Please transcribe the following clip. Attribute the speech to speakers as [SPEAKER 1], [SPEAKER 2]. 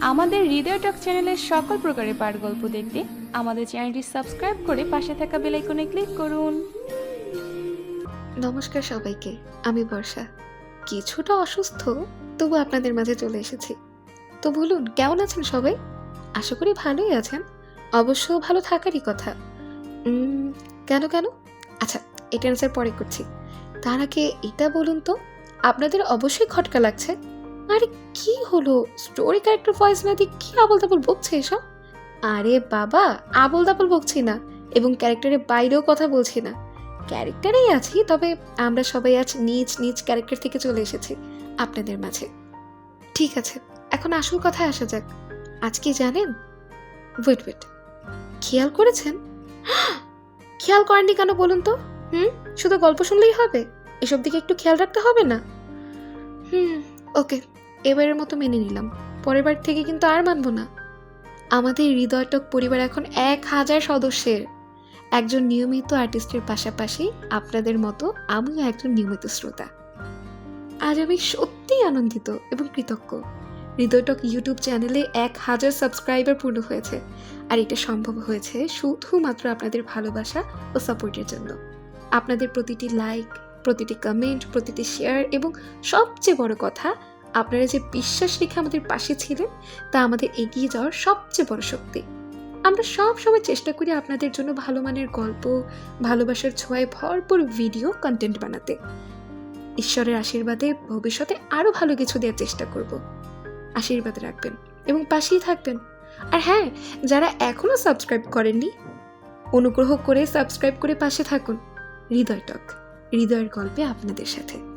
[SPEAKER 1] আমাদের হৃদয় টক চ্যানেলের সকল প্রকারের পাঠ গল্প দেখতে আমাদের চ্যানেলটি সাবস্ক্রাইব করে পাশে থাকা বেল আইকনে ক্লিক করুন।
[SPEAKER 2] নমস্কার সবাইকে, আমি বর্ষা। কিছুটা অসুস্থ, তবু আপনাদের মাঝে চলে এসেছি। তো বলুন, কেমন আছেন সবাই? আশা করি ভালোই আছেন। অবশ্য ভালো থাকারই কথা। কেন কেন? আচ্ছা এটা অ্যান্সার পরে করছি। তার আগে এটা বলুন তো, আপনাদের অবশ্যই খটকা লাগছে। আরে কি হলো? স্টোরি ক্যারেক্টার ভয়েস না দিয়ে কি আবল তাবল বকছে এসব? আরে বাবা আবল তাবল বকছি না এবং ক্যারেক্টারের বাইরেও কথা বলছি না। ক্যারেক্টারেই আছি, তবে আমরা সবাই আজ নিজ নিজ ক্যারেক্টার থেকে চলে এসেছি আপনাদের মাঝে। ঠিক আছে, এখন আসল কথায় আসা যাক। আজ কি জানেন? ওয়েট ওয়েট খেয়াল করেছেন? খেয়াল করেননি কেন বলুন তো? হুম, শুধু গল্প শুনলেই হবে? এসব দিকে একটু খেয়াল রাখতে হবে না? হুম ওকে এবারের মতো মেনে নিলাম। পরের বার থেকে কিন্তু আর মানবো না। আমাদের হৃদয়টক পরিবার এখন এক হাজার সদস্যের। একজন নিয়মিত আর্টিস্টের পাশাপাশি আপনাদের মতো আমিও একজন নিয়মিত শ্রোতা। আজ আমি সত্যিই আনন্দিত এবং কৃতজ্ঞ। হৃদয়টক ইউটিউব চ্যানেলে এক হাজার সাবস্ক্রাইবার পূর্ণ হয়েছে। আর এটা সম্ভব হয়েছে শুধুমাত্র আপনাদের ভালোবাসা ও সাপোর্টের জন্য। আপনাদের প্রতিটি লাইক প্রতিটি কমেন্ট প্রতিটি শেয়ার এবং সবচেয়ে বড় কথা আপনারা যে বিশ্বাস রেখে আমাদের পাশে ছিলেন, তা আমাদের এগিয়ে যাওয়ার সবচেয়ে বড় শক্তি। আমরা সব সময় চেষ্টা করি আপনাদের জন্য ভালো মানের গল্প, ভালোবাসার ছোঁয়ায় ভরপুর ভিডিও কন্টেন্ট বানাতে। ঈশ্বরের আশীর্বাদে ভবিষ্যতে আরও ভালো কিছু দেওয়ার চেষ্টা করব। আশীর্বাদ রাখবেন এবং পাশেই থাকবেন। আর হ্যাঁ যারা এখনও সাবস্ক্রাইব করেননি, অনুগ্রহ করে সাবস্ক্রাইব করে পাশে থাকুন। হৃদয় টক, হৃদয়ের গল্পে আপনাদের সাথে।